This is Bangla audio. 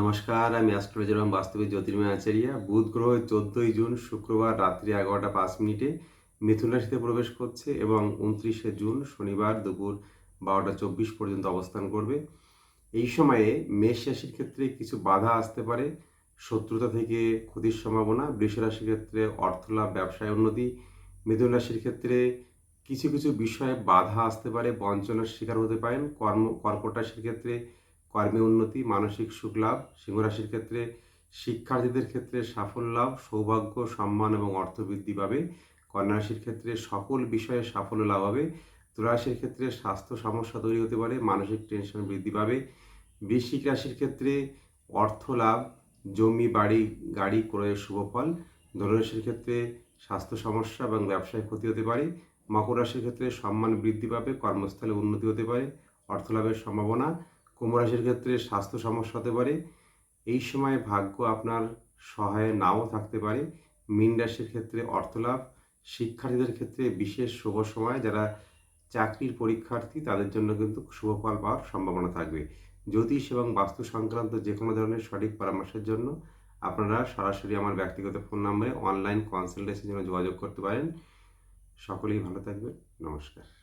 নমস্কার, আমি অ্যাস্ট্রোলজার এবং বাস্তবিক জ্যোতির্ময় আচার্য। বুধ গ্রহ চোদ্দোই জুন, শুক্রবার রাত্রি এগারোটা পাঁচ মিনিটে মিথুন রাশিতে প্রবেশ করছে এবং উনত্রিশে জুন শনিবার দুপুর বারোটা চব্বিশ পর্যন্ত অবস্থান করবে। এই সময়ে মেষ রাশির ক্ষেত্রে কিছু বাধা আসতে পারে। শত্রুতা থেকে ক্ষতির সম্ভাবনা, বৃষ রাশির ক্ষেত্রে অর্থলাভ, ব্যবসায় উন্নতি, মিথুন রাশির ক্ষেত্রে কিছু কিছু বিষয়ে বাধা আসতে পারে। বঞ্চনার শিকার হতে পারেন। কর্ম, কর্কট রাশির ক্ষেত্রে কর্মে উন্নতি, মানসিক সুখ লাভ, সিংহরাশির ক্ষেত্রে শিক্ষার্থীদের ক্ষেত্রে সাফল্য লাভ, সৌভাগ্য, সম্মান এবং অর্থ বৃদ্ধি পাবে। কন্যা রাশির ক্ষেত্রে সকল বিষয়ে সাফল্য লাভ হবে। তুলারাশির ক্ষেত্রে স্বাস্থ্য সমস্যা তৈরি হতে পারে, মানসিক টেনশন বৃদ্ধি পাবে। বৃশ্চিক রাশির ক্ষেত্রে অর্থ লাভ, জমি, বাড়ি, গাড়ি ক্রয়ের শুভ ফল। ধনুরাশির ক্ষেত্রে স্বাস্থ্য সমস্যা এবং ব্যবসায় ক্ষতি হতে পারে। মকর রাশির ক্ষেত্রে সম্মান বৃদ্ধি পাবে, কর্মস্থলে উন্নতি হতে পারে অর্থলাভের সম্ভাবনা। কুম্ভ রাশির ক্ষেত্রে স্বাস্থ্য সমস্যা হতে পারে। এই সময় ভাগ্য আপনার সহায় নাও থাকতে পারে। মীন রাশির ক্ষেত্রে অর্থলাভ। শিক্ষার্থীদের ক্ষেত্রে বিশেষ শুভ সময়। যারা চাকরির পরীক্ষার্থী, তাদের জন্য কিন্তু শুভ ফল পাওয়ার সম্ভাবনা থাকবে। জ্যোতিষ এবং বাস্তু সংক্রান্ত যে কোনো ধরনের সঠিক পরামর্শের জন্য আপনারা সরাসরি আমার ব্যক্তিগত ফোন নম্বরে অনলাইন কনসালটেশনের জন্য যোগাযোগ করতে পারেন। সকলেই ভালো থাকবেন। নমস্কার।